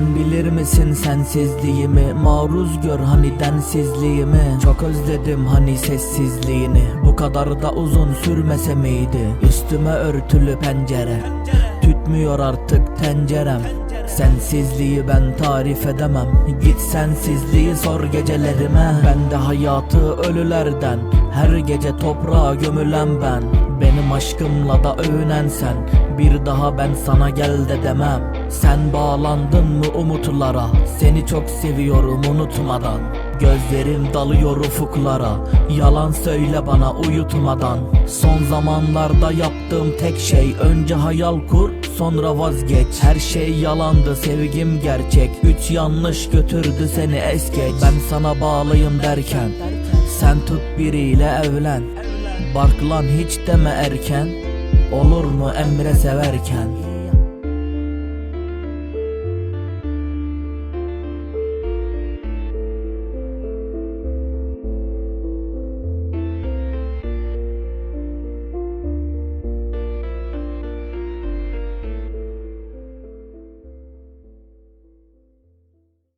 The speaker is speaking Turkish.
Bilir misin sensizliğimi? Maruz gör hani densizliğimi. Çok özledim hani sessizliğini. Bu kadar da uzun sürmese miydi? Üstüme örtülü pencere. Tütmüyor artık tencerem. Sensizliği ben tarif edemem. Git sensizliği sor gecelerime. Ben de hayatı ölülerden Her gece toprağa gömülen ben. Benim aşkımla da övünen sen. Bir daha ben sana gel de demem Sen bağlandın mı umutlara? Seni çok seviyorum unutmadan. Gözlerim dalıyor ufuklara. Yalan söyle bana uyutmadan. Son zamanlarda yaptığım tek şey Önce hayal kur sonra vazgeç. Her şey yalandı sevgim gerçek. Üç yanlış götürdü seni es geç. Ben sana bağlıyım derken Sen tut biriyle evlen. Barklan hiç deme erken. Olur mu Emre severken